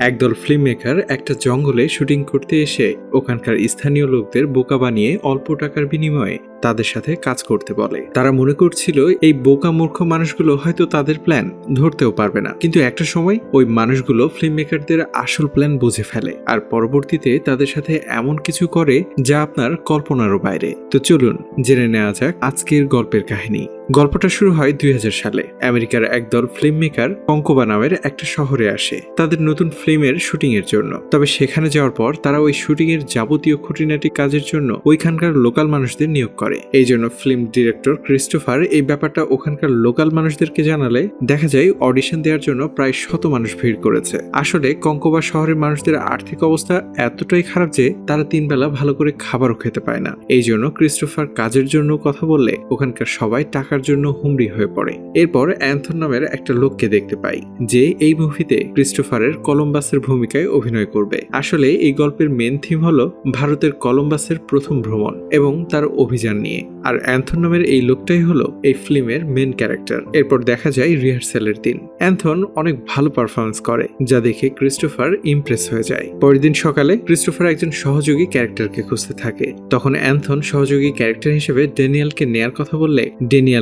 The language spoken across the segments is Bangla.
একদল ফিল্ম মেকার একটা জঙ্গলে শুটিং করতে এসে ওখানকার স্থানীয় লোকদের বোকা বানিয়ে অল্প টাকার বিনিময়ে তাদের সাথে কাজ করতে বলে। তারা মনে করছিল এই বোকা মূর্খ মানুষগুলো হয়তো তাদের প্ল্যান ধরতেও পারবে না। কিন্তু একটা সময় ওই মানুষগুলো ফিল্ম মেকারদের আসল প্ল্যান বুঝে ফেলে আর পরবর্তীতে তাদের সাথে এমন কিছু করে যা আপনার কল্পনারও বাইরে। তো চলুন, জেনে নেওয়া যাক আজকের গল্পের কাহিনী। গল্পটা শুরু হয় দুই হাজার সালে। আমেরিকার একদল ফিল্ম মেকার কঙ্কোবা নামের একটা শহরে আসে, তাদের নতুন ফিল্মের শুটিং এর জন্য। তবে সেখানে যাওয়ার পর তারা ওই শুটিং এর যাবতীয় খুঁটিনাটি কাজের জন্য ওইখানকার লোকাল মানুষদের নিয়োগ করে। এই জন্য ফিল্ম ডিরেক্টর ক্রিস্টোফার এই ব্যাপারটা ওখানকার লোকাল মানুষদেরকে জানালে দেখা যায় অডিশন দেওয়ার জন্য প্রায় শত মানুষ ভিড় করেছে। আসলে কঙ্কোবা শহরের মানুষদের আর্থিক অবস্থা এতটাই খারাপ যে তারা তিন বেলা ভালো করে খাবারও খেতে পায় না। এই জন্য ক্রিস্টোফার কাজের জন্য কথা বললে ওখানকার সবাই টাকার জন্য হুমড়ি হয়ে পড়ে। এরপর অ্যান্থন নামের একটা লোককে দেখতে পাই, যে এই মুভিতে ক্রিস্টোফারের কলম্বাসের ভূমিকায় অভিনয় করবে। আসলে এই গল্পের মেন থিম হলো ভারতের কলম্বাসের প্রথম ভ্রমণ এবং তার অভিযান নিয়ে। আর অ্যান্থন নামের এই লোকটাই হলো এই ফিল্মের মেন ক্যারেক্টার এরপর দেখা যায় রিহার্সালের দিন। অ্যান্থন অনেক ভালো পারফরমেন্স করে, যা দেখে ক্রিস্টোফার ইমপ্রেস হয়ে যায়। পরের দিন সকালে ক্রিস্টোফার একজন সহযোগী ক্যারেক্টারকে খুঁজতে থাকে। তখন অ্যান্থন সহযোগী ক্যারেক্টার হিসেবে ড্যানিয়ালকে নেয়ার কথা বললে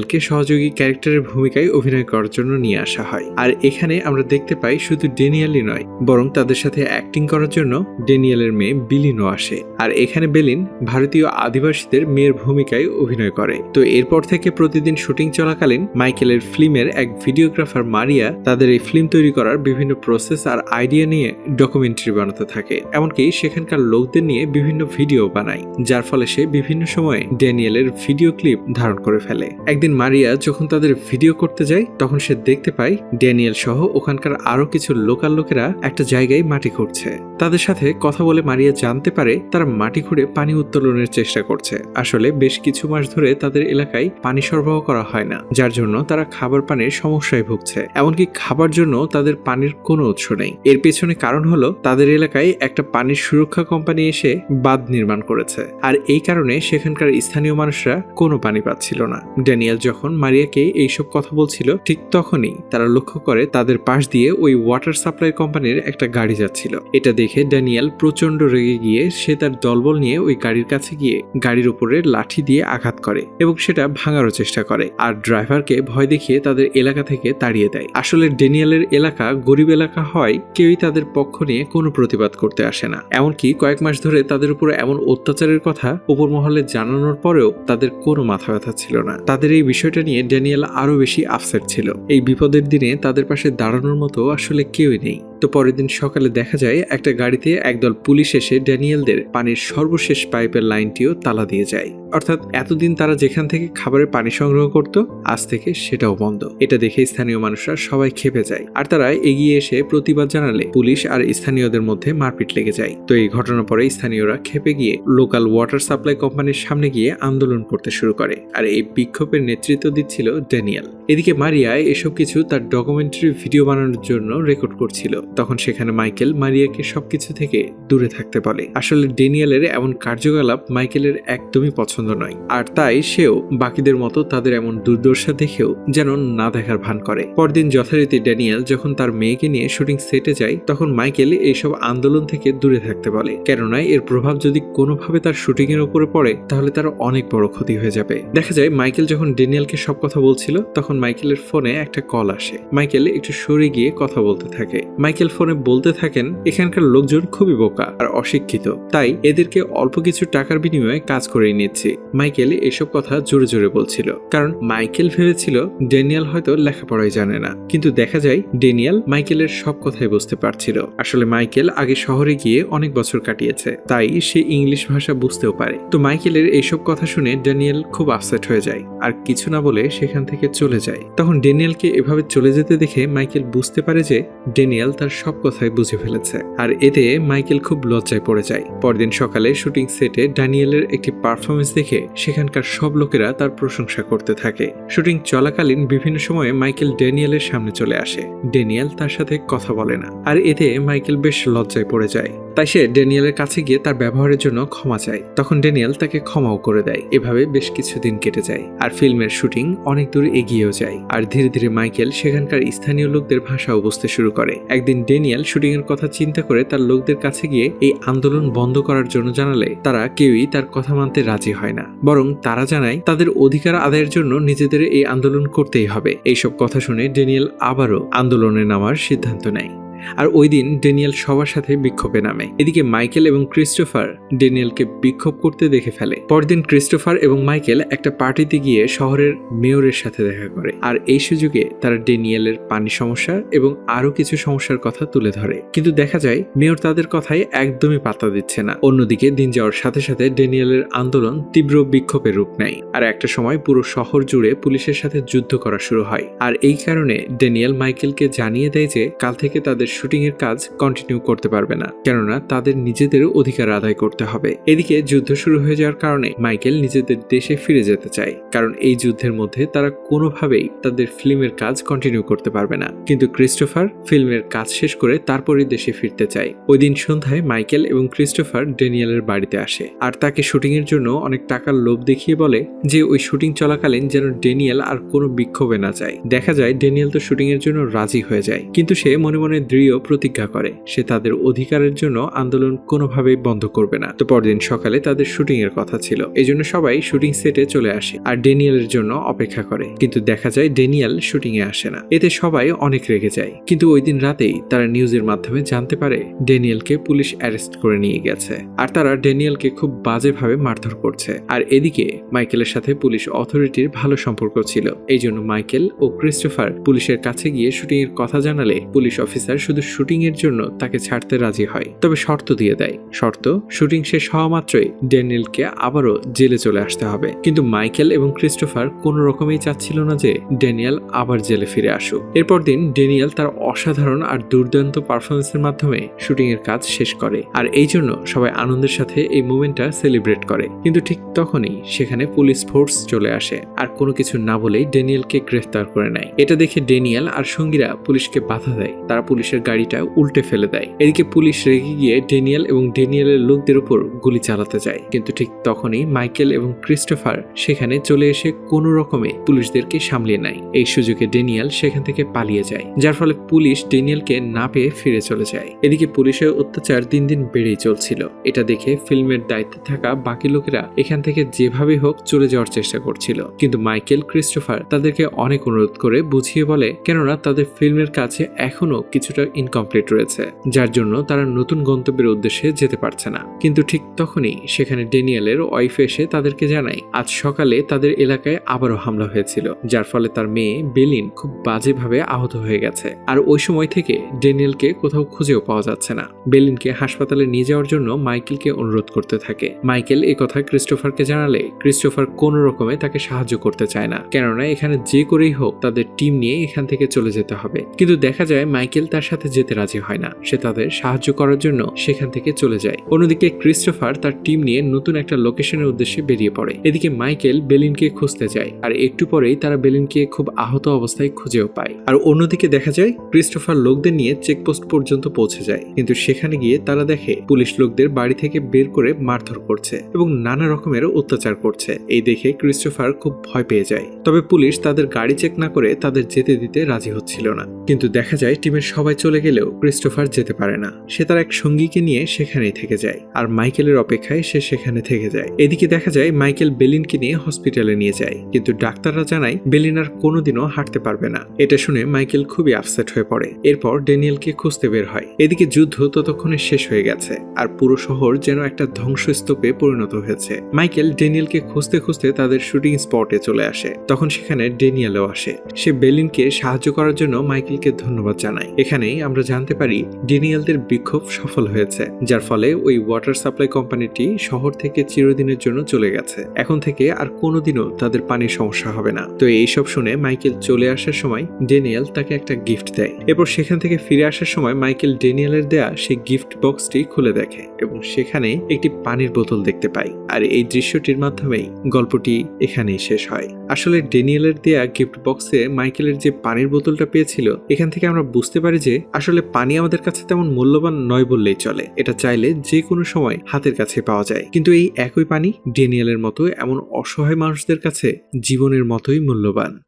ড্যানিয়ালকে সহযোগী ক্যারেক্টারের ভূমিকায় অভিনয় করার জন্য নিয়ে আসা হয়। আর এখানে আমরা দেখতে পাই শুধু ডেনিয়ালই নয়, বরং তাদের সাথে অ্যাক্টিং করার জন্য ডেনিয়ালের মেয়ে বিলিনও আসে। আর এখানে বেলিন ভারতীয় আদিবাসীদের মেয়ের ভূমিকায় অভিনয় করে। তো এরপর থেকে প্রতিদিন শুটিং চলাকালীন মাইকেলের ফিল্মের এক ভিডিওগ্রাফার মারিয়া তাদের এই ফিল্ম তৈরি করার বিভিন্ন প্রসেস আর আইডিয়া নিয়ে ডকুমেন্টারি বানাতে থাকে। এমনকি সেখানকার লোকদের নিয়ে বিভিন্ন ভিডিও বানায়, যার ফলে সে বিভিন্ন সময়ে ড্যানিয়েলের ভিডিও ক্লিপ ধারণ করে ফেলে। একদিন মারিয়া যখন তাদের ভিডিও করতে যায়, তখন সে দেখতে পায় ড্যানিয়েল সহ ওখানকার আরও কিছু লোকাল লোকেরা একটা জায়গায় মাটি খুঁড়ছে। তাদের সাথে কথা বলে মারিয়া জানতে পারে তারা মাটি খুঁড়ে পানি উত্তোলনের চেষ্টা করছে। আসলে বেশ কিছু মাস ধরে তাদের এলাকায় পানি সরবরাহ করা হয় না, যার জন্য তারা খাবার পানির সমস্যায় ভুগছে। এমনকি খাবার জন্য তাদের পানির কোনো উৎস নেই। এর পেছনে কারণ হলো তাদের এলাকায় একটা পানির সুরক্ষা কোম্পানি এসে বাঁধ নির্মাণ করেছে। আর এই কারণে সেখানকার স্থানীয় মানুষরা কোনো পানি পাচ্ছিল না। ড্যানিয়েল যখন মারিয়াকে এইসব কথা বলছিল, ঠিক তখনই তারা লক্ষ্য করে তাদের পাশ দিয়ে ওই ওয়াটার সাপ্লাই কোম্পানির একটা গাড়ি যাচ্ছিল। এটা দেখে ড্যানিয়াল প্রচণ্ড রেগে গিয়ে সে তার দলবল নিয়ে ওই গাড়ির কাছে গিয়ে গাড়ির উপরে লাঠি দিয়ে আঘাত করে এবং সেটা ভাঙারও চেষ্টা করে আর ড্রাইভারকে ভয় দেখিয়ে তাদের এলাকা থেকে তাড়িয়ে দেয়। আসলে ড্যানিয়েলের এলাকা গরিব এলাকা হয়, কেউই তাদের পক্ষ নিয়ে কোনো প্রতিবাদ করতে আসে না। এমনকি কয়েক মাস ধরে তাদের উপর এমন অত্যাচারের কথা উপর মহলে জানানোর পরেও তাদের কোনো মাথা ব্যথা ছিল না। তাদের এই বিষয়টা নিয়ে ড্যানিয়েল আরও বেশি আপসেট ছিল। এই বিপদের দিনে তাদের পাশে দাঁড়ানোর মতো আসলে কেউই নেই। তো পরের দিন সকালে দেখা যায় একটা গাড়িতে একদল পুলিশ এসে ড্যানিয়েলদের পানির সর্বশেষ পাইপের লাইনটিও তালা দিয়ে যায়। অর্থাৎ এতদিন তারা যেখান থেকে খাবারের পানি সংগ্রহ করত, আজ থেকে সেটাও বন্ধ। এটা দেখে স্থানীয় মানুষরা সবাই খেপে যায়। আর তারা এগিয়ে এসে প্রতিবাদ জানালে পুলিশ আর স্থানীয়দের মধ্যে মারপিট লেগে যায়। তো এই ঘটনার পরে স্থানীয়রা খেপে গিয়ে লোকাল ওয়াটার সাপ্লাই কোম্পানির সামনে গিয়ে আন্দোলন করতে শুরু করে। আর এই বিক্ষোভের নেতৃত্ব দিচ্ছিল ড্যানিয়েল। এদিকে মারিয়া এসব কিছু তার ডকুমেন্টারি ভিডিও বানানোর জন্য রেকর্ড করছিল। তখন সেখানে মাইকেল মারিয়াকে সবকিছু থেকে দূরে থাকতে বলে। আসলে ডেনিয়েলের এমন কার্যকলাপ মাইকেলের একদমই পছন্দ নয়। আর তাই সেও বাকিদের মতো তাদের এমন দুর্দশা দেখেও যেন না দেখার ভান করে। পরদিন যথারীতি ড্যানিয়েল যখন তার মেয়েকে নিয়ে শুটিং সেটে যায়, তখন মাইকেল এইসব আন্দোলন থেকে দূরে থাকতে বলে। কেননা এর প্রভাব যদি কোনোভাবে তার শুটিং এর উপরে পড়ে, তাহলে তার অনেক বড় ক্ষতি হয়ে যাবে। দেখা যায় মাইকেল যখন ডেনিয়েলকে সব কথা বলছিল, তখন মাইকেলের ফোনে একটা কল আসে। মাইকেল একটু সরে গিয়ে কথা বলতে থাকে। মাইকেল ফোনে বলতে থাকেন, এখানকার লোকজন খুবই বোকা আর অশিক্ষিত। তাই এদেরকে অল্প কিছু টাকার বিনিময়ে কাজ করে নিচ্ছি। মাইকেল এসব কথা জোরে জোরে বলছিল। কারণ মাইকেল ভেবেছিল ড্যানিয়েল হয়তো লেখাপড়াই জানে না। কিন্তু দেখা যায়, ড্যানিয়েল মাইকেলের সব কথাই বুঝতে পারছিল। আসলে মাইকেল আগে শহরে গিয়ে অনেক বছর কাটিয়েছে। তাই সে ইংলিশ ভাষা বুঝতেও পারে। তো মাইকেলের এইসব কথা শুনে ড্যানিয়েল খুব আপসেট হয়ে যায়। আর কিছু না বলে সেখান থেকে চলে যায়। তখন ড্যানিয়েলকে এভাবে চলে যেতে দেখে মাইকেল বুঝতে পারে যে ড্যানিয়েল তার সব কথাই বুঝে ফেলেছে। আর এতে মাইকেল খুব লজ্জায় পড়ে যায়। পরদিন সকালে শুটিং সেটে ড্যানিয়েলের একটি পারফরমেন্স দেখে সেখানকার সব লোকেরা তার প্রশংসা করতে থাকে। শুটিং চলাকালীন বিভিন্ন সময়ে মাইকেল ড্যানিয়েলের সামনে চলে আসে। ড্যানিয়েল তার সাথে কথা বলে না। আর এতে মাইকেল বেশ লজ্জায় পড়ে যায়। তাই সে ড্যানিয়েলের কাছে গিয়ে তার ব্যবহারের জন্য ক্ষমা চায়। তখন ড্যানিয়েল তাকে ক্ষমাও করে দেয়। এভাবে বেশ কিছুদিন কেটে যায়। আর ফিল্মের শুটিং অনেক দূর এগিয়েও যায়। আর ধীরে ধীরে মাইকেল সেখানকার স্থানীয় লোকদের ভাষাও বুঝতে শুরু করে। একদিন একদিন ডেনিয়াল শুটিং এর কথা চিন্তা করে তার লোকদের কাছে গিয়ে এই আন্দোলন বন্ধ করার জন্য জানালে তারা কেউই তার কথা মানতে রাজি হয় না। বরং তারা জানায় তাদের অধিকার আদায়ের জন্য নিজেদের এই আন্দোলন করতেই হবে। এইসব কথা শুনে ডেনিয়াল আবারও আন্দোলনে নামার সিদ্ধান্ত নেয়। আর ওই দিন ডেনিয়েল সবার সাথে বিক্ষোভে নামে। এদিকে মাইকেল এবং ক্রিস্টোফার ডেনিয়েলকে বিক্ষোভ করতে দেখে ফেলে। পরদিন ক্রিস্টোফার এবং মাইকেল একটা পার্টিতে গিয়ে শহরের মেয়রের সাথে দেখা করে। আর এই সুযোগে তারা ডেনিয়েলের পানি সমস্যা এবং আরও কিছু সমস্যার কথা তুলে ধরে। কিন্তু দেখা যায়, মেয়র তাদের কথায় একদমই পাত্তা দিচ্ছে না। অন্যদিকে দিন যাওয়ার সাথে সাথে ডেনিয়েলের আন্দোলন তীব্র বিক্ষোভের রূপ নেয়। আর একটা সময় পুরো শহর জুড়ে পুলিশের সাথে যুদ্ধ করা শুরু হয়। আর এই কারণে ডেনিয়েল মাইকেলকে জানিয়ে দেয় যে, কাল থেকে তাদের শুটিং এর কাজ কন্টিনিউ করতে পারবে না। কেননা তাদের নিজেদের অধিকার আদায় করতে হবে। এদিকে যুদ্ধ শুরু হয়ে যাওয়ার কারণে মাইকেল নিজেদের দেশে ফিরে যেতে চায়। কারণ এই যুদ্ধের মধ্যে তারা কোনোভাবেই তাদের ফিল্মের কাজ কন্টিনিউ করতে পারবে না। কিন্তু ক্রিস্টোফার ফিল্মের কাজ শেষ করে তারপরে দেশে ফিরতে চায়। ওই দিন সন্ধ্যায় মাইকেল এবং ক্রিস্টোফার ডেনিয়েলের বাড়িতে আসে। আর তাকে শুটিং এর জন্য অনেক টাকার লোভ দেখিয়ে বলে যে ওই শুটিং চলাকালীন যেন ডেনিয়েল আর কোনো বিক্ষোভে না যায়। দেখা যায় ডেনিয়েল তো শুটিং এর জন্য রাজি হয়ে যায়। কিন্তু সে মনে মনে দৃঢ় প্রতিজ্ঞা করে। সে তাদের অধিকারের জন্য আন্দোলন কোনোভাবেই বন্ধ করবে না। তো পরদিন সকালে তাদের শুটিং এর কথা ছিল। এই জন্য সবাই শুটিং সেটে চলে আসে আর ডেনিয়েলের জন্য অপেক্ষা করে। কিন্তু দেখা যায় ডেনিয়েল শুটিং এ আসে না। এতে সবাই অনেক রেগে যায়। কিন্তু ওই দিন রাতেই তারা নিউজের মাধ্যমে জানতে পারে ডেনিয়েলকে পুলিশ অ্যারেস্ট করে নিয়ে গেছে। আর তারা ডেনিয়েলকে খুব বাজেভাবে মারধর করছে। আর এদিকে মাইকেলের সাথে পুলিশ অথরিটির ভালো সম্পর্ক ছিল। এই জন্য মাইকেল ও ক্রিস্টোফার পুলিশের কাছে গিয়ে শুটিং এর কথা জানালে পুলিশ অফিসার শুধু শুটিং এর জন্য তাকে ছাড়তে রাজি হয়, তবে শর্ত দিয়ে দেয়। শর্ত, শুটিং শেষ হওয়া মাত্রই ড্যানিয়েলকে আবারও জেলে চলে আসতে হবে। কিন্তু মাইকেল এবং ক্রিস্টোফার কোনো রকমেই চাচ্ছিল না যে ড্যানিয়েল আবার জেলে ফিরে আসুক। এরপর দিন ড্যানিয়েল তার অসাধারণ আর দুর্দান্ত পারফরমেন্সের মাধ্যমে শুটিং এর কাজ শেষ করে। আর এই জন্য সবাই আনন্দের সাথে এই মুভমেন্টটা সেলিব্রেট করে। কিন্তু ঠিক তখনই সেখানে পুলিশ ফোর্স চলে আসে আর কোনো কিছু না বলেই ড্যানিয়েলকে গ্রেফতার করে নেয়। এটা দেখে ড্যানিয়েল আর সঙ্গীরা পুলিশকে বাধা দেয়। তারা পুলিশের গাড়িটা উল্টে ফেলে দেয়। এদিকে পুলিশ রেগে গিয়ে ডেনিয়েল এবং ডেনিয়েলের লোকদের উপর গুলি চালাতে যায়। কিন্তু ঠিক তখনই মাইকেল এবং ক্রিস্টোফার সেখানে চলে এসে কোনো রকমে পুলিশদেরকে সামলিয়ে নেয়। এই সুযোগে ডেনিয়েল সেখান থেকে পালিয়ে যায়, যার ফলে পুলিশ ডেনিয়েলকে না পেয়ে ফিরে চলে যায়। এদিকে পুলিশের অত্যাচার দিন দিন বেড়েই চলছিল। এটা দেখে ফিল্মের দায়িত্বে থাকা বাকি লোকেরা এখান থেকে যেভাবে হোক চলে যাওয়ার চেষ্টা করছিল। কিন্তু মাইকেল, ক্রিস্টোফার তাদেরকে অনেক অনুরোধ করে বুঝিয়ে বলে, কেননা তাদের ফিল্মের কাছে এখনও কিছুটা ইনকমপ্লিট রয়েছে, যার জন্য তারা নতুন গন্তব্যের উদ্দেশ্যে যেতে পারছে না। কিন্তু ঠিক তখনই সেখানে ডেনিয়েলের ওয়াইফ এসে তাদেরকে জানায়, আজ সকালে তাদের এলাকায় আবারও হামলা হয়েছিল, যার ফলে তার মেয়ে বেলিন খুব বাজেভাবে আহত হয়ে গেছে। আর ওই সময় থেকে ডেনিয়েলকে কোথাও খুঁজেও পাওয়া যাচ্ছে না। বেলিনকে হাসপাতালে নিয়ে যাওয়ার জন্য মাইকেলকে অনুরোধ করতে থাকে। মাইকেল কথা ক্রিস্টোফারকে জানালে ক্রিস্টোফার কোনো রকমে তাকে সাহায্য করতে চায় না, কেননা এখানে যে করেই হোক তাদের টিম নিয়ে এখান থেকে চলে যেতে হবে। কিন্তু দেখা যায় মাইকেল তার সাথে যেতে রাজি হয় না। সে তাদের সাহায্য করার জন্য সেখান থেকে চলে যায়। অন্যদিকে ক্রিস্টোফার তার টিম নিয়ে নতুন একটা লোকেশনের উদ্দেশ্যে বেরিয়ে পড়ে। এদিকে মাইকেল বেলিনকে খুঁজতে যায় আর একটু পরেই তারা বেলিনকে খুব আহত অবস্থায় খুঁজেও পায়। আর অন্যদিকে দেখা যায়, ক্রিস্টোফার লোকদের নিয়ে চেকপোস্ট পর্যন্ত পৌঁছে যায়। কিন্তু সেখানে গিয়ে তারা দেখে পুলিশ লোকদের বাড়ি থেকে বের করে মারধর করছে এবং নানা রকমের অত্যাচার করছে। এই দেখে ক্রিস্টোফার খুব ভয় পেয়ে যায়। তবে পুলিশ তাদের গাড়ি চেক না করে তাদের যেতে দিতে রাজি হচ্ছিল না। কিন্তু দেখা যায়, টিমের সবাই চলে গেলেও ক্রিস্টোফার যেতে পারে না। সে তার এক সঙ্গীকে নিয়ে সেখানেই থেকে যায় আর মাইকেলের অপেক্ষায় সে সেখানে থেকে যায়। এদিকে দেখা যায় মাইকেল বেলিনকে নিয়ে হসপিটালে নিয়ে যায়, কিন্তু ডাক্তাররা জানায় বেলিন আর কোনোদিনও হাঁটতে পারবে না। এটা শুনে মাইকেল খুবই আপসেট হয়ে পড়ে। এরপর ডেনিয়েলকে খুঁজতে বের হয়। এদিকে যুদ্ধ ততক্ষণে শেষ হয়ে গেছে আর পুরো শহর যেন একটা ধ্বংসস্তূপে পরিণত হয়েছে। মাইকেল ডেনিয়েলকে খুঁজতে খুঁজতে তাদের শুটিং স্পটে চলে আসে। তখন সেখানে ডেনিয়েলও আসে। সে বেলিনকে সাহায্য করার জন্য মাইকেলকে ধন্যবাদ জানায়। এখানেই আমরা জানতে পারি ডেনিয়েলদের বিক্ষোভ সফল হয়েছে, যার ফলে ওই ওয়াটার সাপ্লাই কোম্পানিটি শহর থেকে চিরদিনের জন্য চলে গেছে। এখন থেকে আর কোনোদিনও তাদের পানির সমস্যা হবে না। তো এইসব শুনে মাইকেল চলে আসার সময় ডেনিয়াল তাকে একটা গিফট দেয়। এরপর সেখান থেকে ফিরে আসার সময় মাইকেল ডেনিয়েলের দেয়া সেই গিফট বক্সটি খুলে দেখে এবং সেখানে একটি পানির বোতল দেখতে পাই আর এই দৃশ্যটির মাধ্যমেই গল্পটি এখানেই শেষ হয়। আসলে ডেনিয়েলের দেয়া গিফট বক্সে মাইকেলের যে পানির বোতলটা পেয়েছিল, এখান থেকে আমরা বুঝতে পারি যে আসলে পানি আমাদের কাছে তেমন মূল্যবান নয় বললেই চলে। এটা চাইলে যে কোনো সময় হাতের কাছে পাওয়া যায়। কিন্তু এই একই পানি ডেনিয়ালের মতো এমন অসহায় মানুষদের কাছে জীবনের মতোই মূল্যবান।